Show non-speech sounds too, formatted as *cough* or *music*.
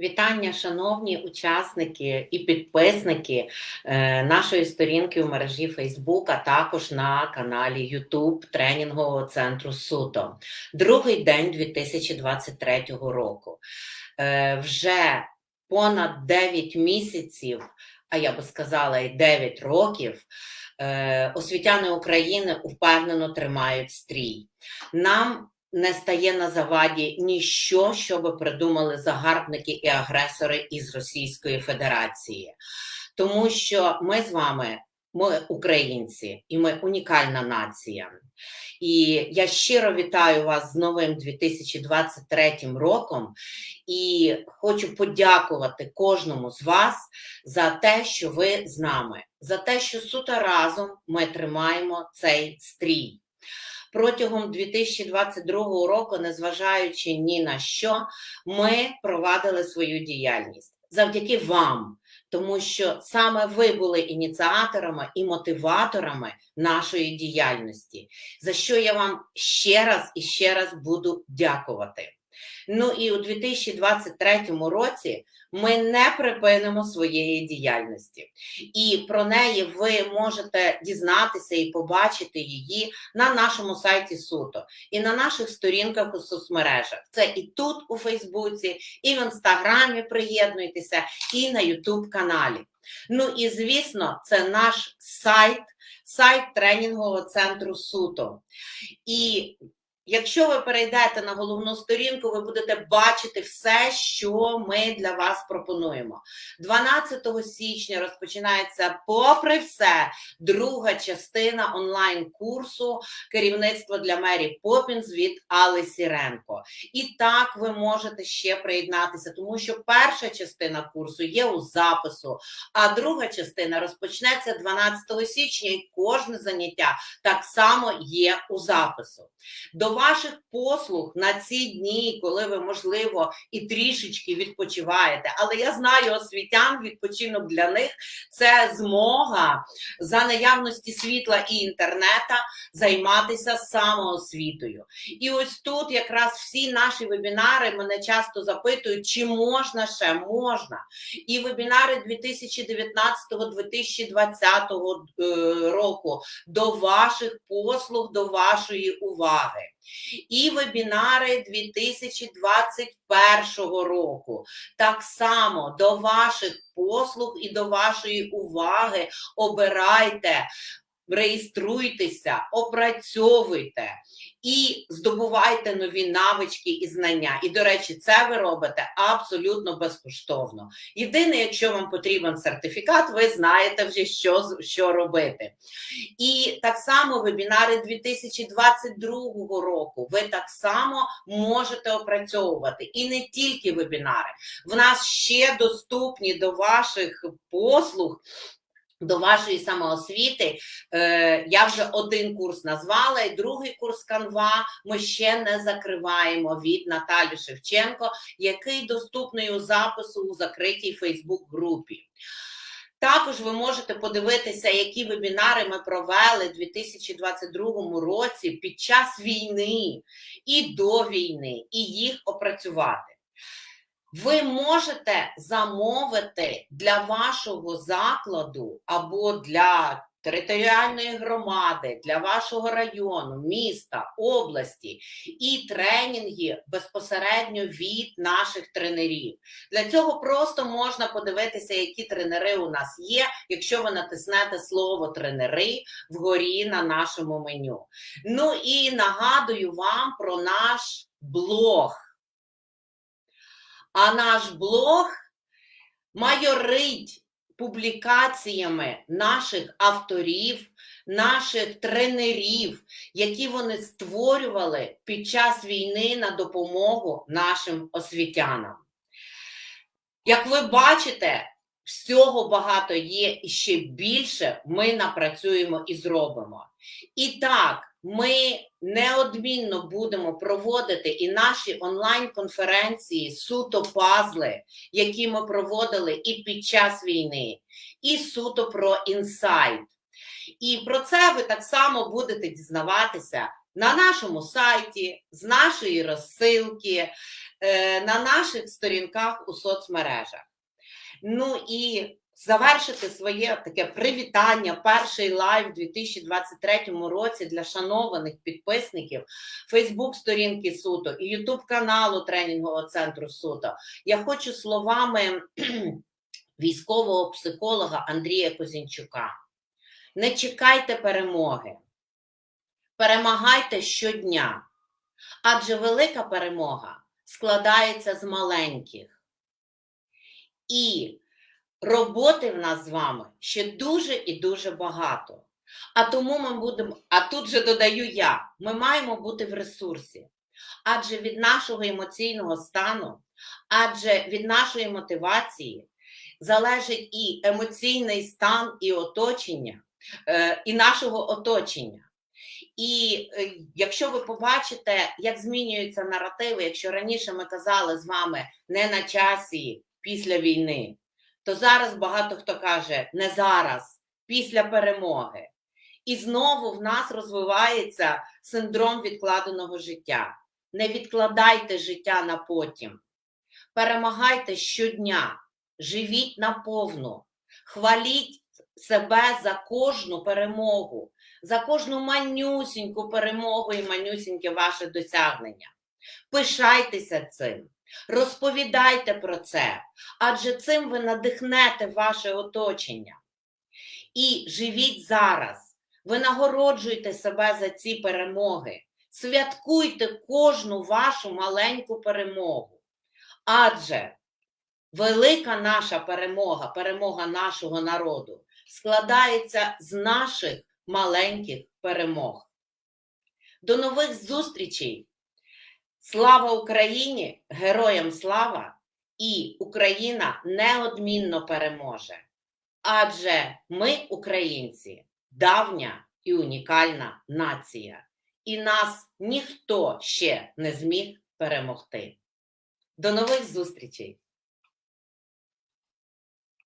Вітання, шановні учасники і підписники е, нашої сторінки у мережі Facebook, а також на каналі YouTube тренінгового центру Суто. Другий день 2023 року. Е, Вже понад 9 місяців, а я би сказала, і 9 років. е, Освітяни України впевнено тримають стрій. Нам не стає на заваді ніщо, що би придумали загарбники і агресори із Російської Федерації, тому що ми з вами, ми українці, і ми унікальна нація. І я щиро вітаю вас з новим 2023 роком. І хочу подякувати кожному з вас за те, що ви з нами, за те, що суто разом ми тримаємо цей стрій протягом 2022 року, незважаючи ні на що, ми провадили свою діяльність завдяки вам, тому що саме ви були ініціаторами і мотиваторами нашої діяльності, за що я вам ще раз і ще раз буду дякувати. Ну і у 2023 році ми не припинимо своєї діяльності, і про неї ви можете дізнатися і побачити її на нашому сайті Суто і на наших сторінках у соцмережах. Це і тут, у Фейсбуці, і в Інстаграмі приєднуйтеся, і на Ютуб каналі. Ну і звісно, це наш сайт, сайт тренінгового центру Суто. І Якщо ви перейдете на головну сторінку, ви будете бачити все, що ми для вас пропонуємо. 12 січня розпочинається, попри все, друга частина онлайн-курсу керівництво для Мері Попінс від Али Сіренко. І так ви можете ще приєднатися, тому що перша частина курсу є у запису, а друга частина розпочнеться 12 січня, і кожне заняття так само є у запису. До ваших послуг на ці дні, коли ви, можливо, і трішечки відпочиваєте. Але я знаю освітян, відпочинок для них це змога за наявності світла і інтернета займатися самоосвітою. І ось тут якраз всі наші вебінари мене часто запитують, чи можна ще можна. І вебінари 2019-2020 е, року до ваших послуг, до вашої уваги і вебінари 2021 року. Так само до ваших послуг і до вашої уваги обирайте. Реєструйтеся, опрацьовуйте і здобувайте нові навички і знання. І, до речі, це ви робите абсолютно безкоштовно. Єдине, якщо вам потрібен сертифікат, ви знаєте вже, що, що робити. І так само вебінари 2022 року ви так само можете опрацьовувати. І не тільки вебінари. В нас ще доступні до ваших послуг. До вашої самоосвіти е, я вже один курс назвала, і другий курс канва ми ще не закриваємо від Наталі Шевченко, який доступний у запису у закритій Фейсбук-групі. Також ви можете подивитися, які вебінари ми провели у 2022 році під час війни і до війни, і їх опрацювати. Ви можете замовити для вашого закладу або для територіальної громади, для вашого району, міста, області і тренінги безпосередньо від наших тренерів. Для цього просто можна подивитися, які тренери у нас є, якщо ви натиснете слово тренери вгорі на нашому меню. Ну і нагадую вам про наш блог. А наш блог майорить публікаціями наших авторів, наших тренерів, які вони створювали під час війни на допомогу нашим освітянам. Як ви бачите, всього багато є і ще більше ми напрацюємо і зробимо. І так, ми неодмінно будемо проводити і наші онлайн-конференції суто пазли, які ми проводили і під час війни, і суто про інсайт. І про це ви так само будете дізнаватися на нашому сайті, з нашої розсилки, е, на наших сторінках у соцмережах. Ну і завершити своє таке привітання, перший лайв у 2023 році для шанованих підписників Фейсбук-сторінки Суто і Ютуб каналу тренінгового центру Суто. Я хочу словами *clears throat* військового психолога Андрія Козінчука. Не чекайте перемоги, перемагайте щодня, адже велика перемога складається з маленьких. І роботи в нас з вами ще дуже і дуже багато. А тому ми будемо, а тут же додаю я, ми маємо бути в ресурсі. Адже від нашого емоційного стану, адже від нашої мотивації залежить і емоційний стан, і оточення, е, і нашого оточення. І е, якщо ви побачите, як змінюються наративи, якщо раніше ми казали з вами не на часі після війни, то зараз багато хто каже не зараз, після перемоги. І знову в нас розвивається синдром відкладеного життя. Не відкладайте життя на потім. Перемагайте щодня, живіть наповну, хваліть себе за кожну перемогу, за кожну манюсіньку перемогу і манюсіньке ваше досягнення. Пишайтеся цим, розповідайте про це, адже цим ви надихнете ваше оточення. І живіть зараз. Ви нагороджуєте себе за ці перемоги. Святкуйте кожну вашу маленьку перемогу. Адже велика наша перемога, перемога нашого народу, складається з наших маленьких перемог. До нових зустрічей! Слава Україні! Героям слава! І Україна неодмінно переможе. Адже ми, українці, давня і унікальна нація, і нас ніхто ще не зміг перемогти. До нових зустрічей!